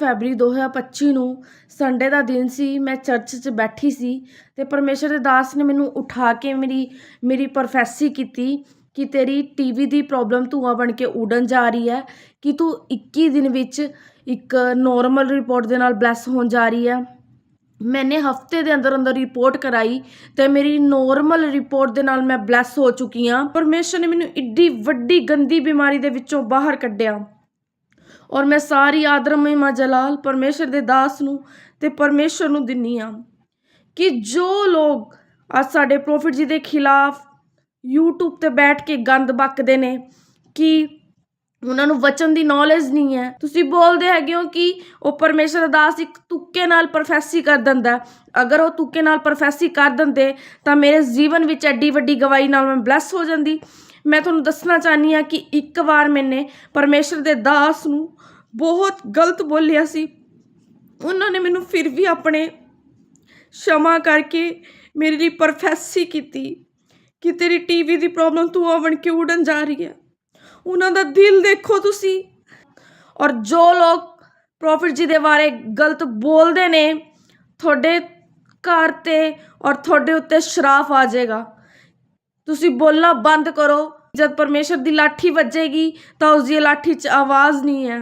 ਫੈਬਰੀ 2025 ਨੂੰ ਸੰਡੇ ਦਾ ਦਿਨ ਸੀ, ਮੈਂ ਚਰਚ 'ਚ ਬੈਠੀ ਸੀ ਤੇ ਪਰਮੇਸ਼ਰ ਦੇ ਦਾਸ ਨੇ ਮੈਨੂੰ ਉਠਾ ਕੇ ਮੇਰੀ ਮੇਰੀ ਪ੍ਰੋਫੈਸੀ ਕੀਤੀ ਕਿ ਤੇਰੀ ਟੀਵੀ ਦੀ ਪ੍ਰੋਬਲਮ ਧੂਆਂ ਬਣ ਕੇ ਉਡਣ ਜਾ ਰਹੀ ਹੈ, ਕਿ ਤੂੰ 21 ਦਿਨ ਵਿੱਚ ਇੱਕ ਨੋਰਮਲ ਰਿਪੋਰਟ ਦੇ ਨਾਲ ਬਲੈਸ ਹੋਣ ਜਾ ਰਹੀ ਹੈ। ਮੈਨੇ ਹਫ਼ਤੇ ਦੇ ਅੰਦਰ ਅੰਦਰ ਰਿਪੋਰਟ ਕਰਾਈ ਤੇ ਮੇਰੀ ਨੋਰਮਲ ਰਿਪੋਰਟ ਦੇ ਨਾਲ ਮੈਂ ਬਲੈਸ ਹੋ ਚੁੱਕੀ ਹਾਂ। ਪਰਮੇਸ਼ਰ ਨੇ ਮੈਨੂੰ ਇੱਡੀ ਵੱਡੀ ਗੰਦੀ ਬਿਮਾਰੀ ਦੇ ਵਿੱਚੋਂ ਬਾਹਰ ਕੱਢਿਆ। ਔਰ ਮੈਂ ਸਾਰੀ ਆਦਰ ਮਹਿਮਾ ਜਲਾਲ ਪਰਮੇਸ਼ਰ ਦੇ ਦਾਸ ਨੂੰ ਤੇ ਪਰਮੇਸ਼ਰ ਨੂੰ ਦਿੰਨੀ ਆ ਕਿ ਜੋ ਲੋਕ ਅੱਜ ਸਾਡੇ ਪ੍ਰੋਫਿਟ ਜੀ ਦੇ ਖਿਲਾਫ YouTube ਤੇ ਬੈਠ ਕੇ ਗੰਦ ਬਕਦੇ ਨੇ ਕਿ ਉਹਨਾਂ ਨੂੰ ਵਚਨ ਦੀ ਨੌਲੇਜ ਨਹੀਂ ਹੈ। ਤੁਸੀਂ ਬੋਲਦੇ ਹੈਗੇ ਹੋ ਕਿ ਉਹ ਪਰਮੇਸ਼ਰ ਦਾਸ ਇੱਕ ਤੁੱਕੇ ਨਾਲ ਪ੍ਰੋਫੈਸੀ ਕਰ ਦਿੰਦਾ ਅਗਰ ਉਹ ਤੁੱਕੇ ਨਾਲ ਪ੍ਰੋਫੈਸੀ ਕਰ ਦਿੰਦੇ, ਤਾਂ ਮੇਰੇ ਜੀਵਨ ਵਿੱਚ ਐਡੀ ਵੱਡੀ ਗਵਾਹੀ ਨਾਲ ਮੈਂ ਬਲੈਸ ਹੋ ਜਾਂਦੀ। ਮੈਂ ਤੁਹਾਨੂੰ ਦੱਸਣਾ ਚਾਹਨੀ ਆ ਕਿ ਇੱਕ ਵਾਰ ਮੈਨੇ ਪਰਮੇਸ਼ਰ ਦੇ ਦਾਸ ਨੂੰ ਬਹੁਤ ਗਲਤ ਬੋਲਿਆ ਸੀ। ਉਹਨਾਂ ਨੇ ਮੈਨੂੰ ਫਿਰ ਵੀ ਆਪਣੇ ਸ਼ਮਾ ਕਰਕੇ ਮੇਰੇ ਲਈ ਪ੍ਰੋਫੈਸੀ ਕੀਤੀ ਕਿ ਤੇਰੀ ਟੀਵੀ ਦੀ ਪ੍ਰੋਬਲਮ ਤੂੰ ਆਵਣ ਕੇ ਉਡਣ ਜਾ ਰਹੀ ਹੈ? ਉਹਨਾਂ ਦਾ ਦਿਲ ਦੇਖੋ ਤੁਸੀਂ। ਔਰ ਜੋ ਲੋਕ ਪ੍ਰੋਫਿਟ ਜੀ ਦੇ ਬਾਰੇ ਗਲਤ ਬੋਲਦੇ ਨੇ, ਤੁਹਾਡੇ ਘਰ ਤੇ ਔਰ ਤੁਹਾਡੇ ਉੱਤੇ ਸ਼ਰਾਫ ਆ ਜਾਏਗਾ। ਤੁਸੀਂ ਬੋਲਣਾ ਬੰਦ ਕਰੋ। ਜਦ ਪਰਮੇਸ਼ਰ ਦੀ ਲਾਠੀ ਵੱਜੇਗੀ, ਤਾਂ ਉਸ ਦੀ ਲਾਠੀ 'ਚ ਆਵਾਜ਼ ਨਹੀਂ ਹੈ।